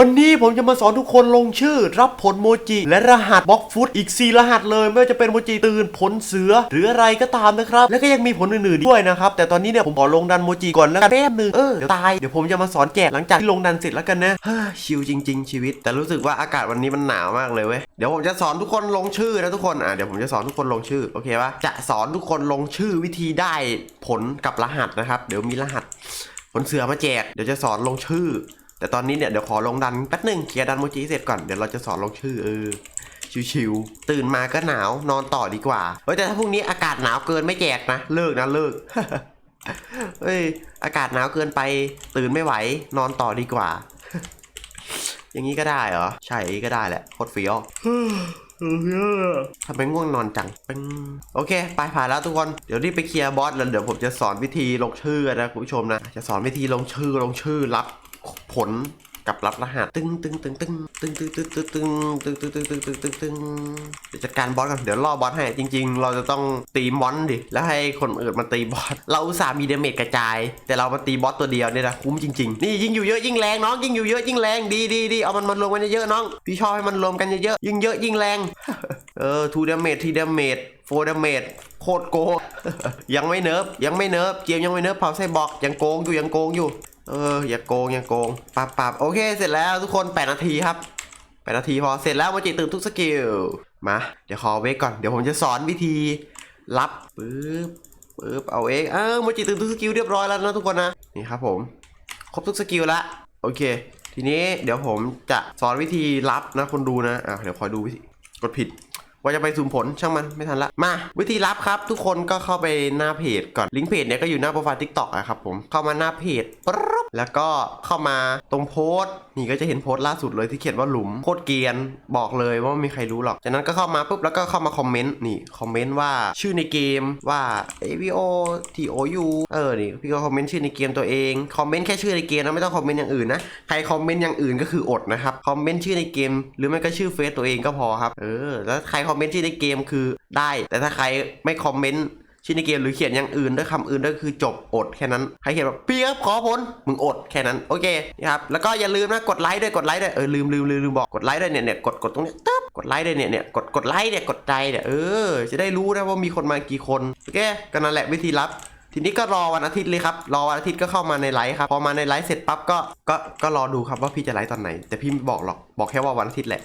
วันนี้ผมจะมาสอนทุกคนลงชื่อ รับผลโมจิ และรหัสบล็อกฟุตอีก 4 รหัสเลยไม่ว่าจะเป็นโมจิตื่นผลเสือ หรืออะไรก็ตามนะครับ แล้วก็ยังมีผลอื่นๆด้วยนะครับ แต่ตอนนี้เนี่ยผมขอลงดันโมจิก่อนแล้วกันแป๊บนึงเออเดี๋ยวตายเดี๋ยวผมจะมาสอนแจกหลังจากที่ลงดันเสร็จแล้วกันนะเฮ้ชิลจริง ๆ ชีวิต แต่รู้สึกว่าอากาศวันนี้มันหนาวมากเลยเว้ยเดี๋ยวผมจะสอนทุกคนลงชื่อนะทุกคนอะเดี๋ยวผมจะสอนทุกคนลงชื่อโอเคปะจะสอนทุกคนลงชื่อวิธีได้ผลกับรหัสนะครับ เดี๋ยวมีรหัสผลเสือมาแจกเดี๋ยวจะสอนลงชื่อ แต่ตอนนี้เนี่ยเดี๋ยวขอลงดันแป๊บหนึ่งเคลียร์ดันโมจิเสร็จก่อนเดี๋ยวเราจะสอนลงชื่อเออชิวๆตื่นมาก็หนาวนอนต่อดีกว่าเฮ้ยแต่ถ้าพรุ่งนี้อากาศหนาวเกินไม่แจกนะเลิกนะเลิกเฮ้ยอากาศหนาวเกินไปตื่นไม่ไหว นอนต่อดีกว่า อย่างนี้ก็ได้เหรอใช่ก็ได้แหละโคตรเฟี้ยวทำไมง่วงนอนจังปึ้งโอเค ไปผ่านแล้วทุกคน เดี๋ยวรีบไปเคลียร์บอสแล้วเดี๋ยวผมจะสอนวิธีลงชื่อนะคุณผู้ชมนะ จะสอนวิธีลงชื่อลงชื่อรับ ผลกับรับรหัส ตึ้งตึ้งตึ้งตึ้งตึ้งตึ้งตึ้งตึ้งตึ้งตึ้งตึ้งตึ้งตึ้งตึ้งตึ้งตึ้งเดี๋ยวจัดการบอสกันเดี๋ยวล่อบอสให้จริง ๆ เราจะต้องตีมอนดิแล้วให้คนอื่นมาตีบอสเราอุตส่าห์มีเดเมจกระจาย แต่เรามาตีบอสตัวเดียวเนี่ยนะคุ้มจริงๆนี่ยิ่งอยู่เยอะยิ่งแรงน้องยิ่งอยู่เยอะยิ่งแรงดีดีดีเอามันมารวมกันเยอะๆน้องพี่ชอบให้มันรวมกันเยอะๆยิ่งเยอะยิ่งแรงเออทูเดเมจทีเดเมจโฟเดเมจโคตรโกงยังไม่เนิร์ฟยังไม่เนิร์ฟเกมยังไม่เนิร์ฟเผาไส้บอกยังโกงอยู่ยังโกงอยู่ เอออย่าโกงอย่าโกงปับปับโอเคเสร็จแล้วทุกคน8นาทีครับ8นาทีพอเสร็จแล้วมาจิตื่นทุกสกิลมาเดี๋ยวขอเวกก่อนเดี๋ยวผมจะสอนวิธีรับปึ๊บปึ๊บเอาเองเออมาจิตื่นทุกสกิลเรียบร้อยแล้วนะทุกคนนะนี่ครับผมครบทุกสกิลละโอเค ทีนี้เดี๋ยวผมจะสอนวิธีรับนะคนดูนะอะเดี๋ยวคอยดูวิธีกดผิด ว่าจะไปซูมผลช่างมันไม่ทันละ มา วิธีรับครับ ทุกคนก็เข้าไปหน้าเพจก่อนลิงก์เพจเนี่ยก็อยู่หน้าโปรไฟล์ทิกตอกอะครับผมเข้ามาหน้าเพจปุ๊บ แล้วก็เข้ามาตรงโพสต์นี่ก็จะเห็นโพสต์ล่าสุดเลยที่เขียนว่าหลุมโคตรเกียนบอกเลยว่าไม่มีใครรู้หรอกจากนั้นก็เข้ามาปุ๊บแล้วก็เข้ามาคอมเมนต์นี่คอมเมนต์ว่าชื่อในเกมว่า AVO TOU เออนี่พี่ก็คอมเมนต์ชื่อในเกมตัวเองคอมเมนต์แค่ชื่อในเกมนะไม่ต้องคอมเมนต์อย่างอื่นนะใครคอมเมนต์อย่างอื่นก็คืออดนะครับคอมเมนต์ชื่อในเกม หรือไม่ก็ชื่อเฟซตัวเองก็พอครับเออแล้วใครคอมเมนต์ชื่อในเกมคือได้ แต่ถ้าใครไม่คอมเมนต์ ชื่อในเกมหรือเขียนอย่างอื่นด้วยคำอื่นด้วยคือจบอดแค่นั้นใครเขียนแบบเปียบขอผลมึงอดแค่นั้นโอเคนะครับแล้วก็อย่าลืมนะกดไลค์ด้วยกดไลค์ด้วยเออลืมลืมลืมลืมบอกกดไลค์ด้วยเนี่ยเนี่ยกดกดตรงเนี้ยตึ๊บกดไลค์ด้วยเนี่ยเนี่ยกดกดไลค์เนี่ยกดใจเนี่ยเออจะได้รู้นะว่ามีคนมากี่คนโอเคก็นั่นแหละวิธีรับทีนี้ก็รอวันอาทิตย์เลยครับ รอวันอาทิตย์ก็เข้ามาในไลฟ์ครับ พอมาในไลฟ์เสร็จปั๊บก็ ก็ ก็รอดูครับว่าพี่จะไลฟ์ตอนไหน แต่พี่ไม่บอกหรอก บอกแค่ว่าวันอาทิตย์แหละ